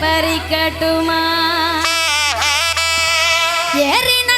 பறிக்கட்டுமா ஏறின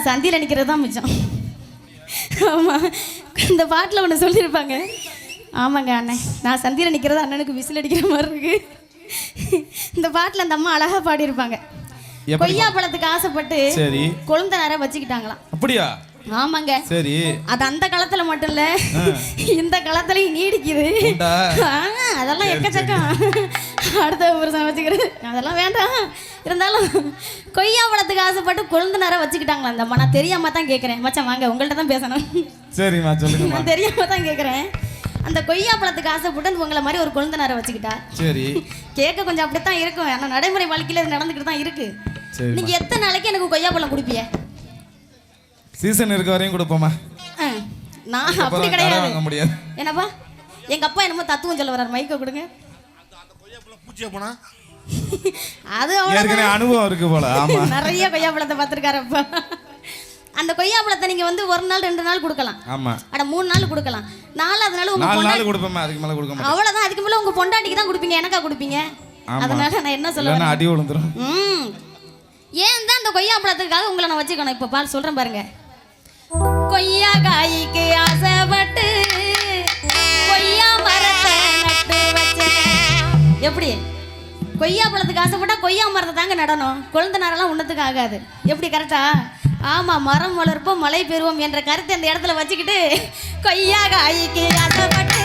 நான் சந்தியில் நிற்கிறது தான் மிச்சம். ஆமாம் இந்த பாட்டில் ஒன்று சொல்லியிருப்பாங்க. ஆமாங்க அண்ணன் நான் சந்தியில் நிற்கிறது அண்ணனுக்கு விசில் அடிக்கிற மாதிரி இருக்கு. இந்த பாட்டில் அந்த அம்மா அழகாக பாடியிருப்பாங்க. கொய்யா பழத்துக்கு ஆசைப்பட்டு சரி. கொழுந்த நேரம் வச்சுக்கிட்டாங்களாம். அப்படியா? ஆமாங்க. சரி. அது அந்த காலத்துல மட்டும் இல்ல. இந்த காலத்துலயும் நீடிக்குது. அதெல்லாம் எக்கச்சக்கம். அடுத்த புருஷன் வச்சுக்கிறது. அதெல்லாம் வேண்டாம். இருந்தாலும் கொய்யா பழத்துக்கு ஆசைப்பட்டு கொழுந்தனார வச்சுக்கிட்டாங்களா அந்த நான் தெரியாம தான் கேட்குறேன் மச்சான் வாங்க உங்கள்ட்ட தான் பேசணும். சரிம்மா சொல்லுங்கம்மா. நான் தெரியாம தான் கேட்குறேன் அந்த கொய்யா பழத்துக்கு ஆசைப்பட்டு உங்களை மாதிரி ஒரு கொழுந்தனார வச்சுக்கிட்டா. சரி. கேட்க கொஞ்சம் அப்படித்தான் இருக்கும். ஆனால் நடைமுறை வாழ்க்கையில் இது நடந்துக்கிட்டு தான் இருக்கு. நீங்க எத்தனை நாளைக்கு எனக்கு கொய்யா பழம் குடிப்பிய சீசன் இருக்க வரையும் கொடுப்போமா நான் அப்படி கிடையாது. என்னப்பா? எங்க அப்பா என்னமோ தத்துவம் சொல்ல வர்றாரு. மைக்க கொடுங்க. பூச்சியா போனா? அது ஏற்கனவே அனுபவம் இருக்கு போல ஆமா. நிறைய கொய்யா பழத்தை பார்த்துருக்காரு அப்பா. அந்த கொய்யா பழத்தை நீங்க வந்து ஒரு நாள் ரெண்டு நாள் கொடுக்கலாம். ஆமா. அட மூணு நாள் கொடுக்கலாம். நாலாவது நாள் உங்க நாலு பொண்டாட்டி நாள் கொடுப்போமே அதுக்கு மேல கொடுக்க மாட்டேன். அவ்வளவுதான். அதுக்கு மேல உங்க பொண்டாட்டிக்கு தான் கொடுப்பீங்க எனக்கா கொடுப்பீங்க. அதனால நான் என்ன சொல்ல இல்லைன்னா வரேன்? அடி விழுந்துரும். ம். ஏன் தான் அந்த கொய்யா பழத்துக்காக உங்களை நான் வச்சுக்கணும்? இப்போ பால் சொல்றேன் பாருங்க. கொய்யா காய்க்கு ஆசைப்பட்டு கொய்யா மரத்தை நட்டு வச்சேன். எப்படி? கொய்யா பழத்துக்கு ஆசைப்பட்டா கொய்யா மரத்தை தாங்க நடணும். குழந்தை உண்ணத்துக்கு ஆகாது. எப்படி கரெக்டா ஆமாம் மரம் வளர்ப்போம் மழை பெறுவோம் என்ற கருத்தை அந்த இடத்துல வச்சுக்கிட்டு கொய்யா காய்க்கு ஆசைப்பட்டு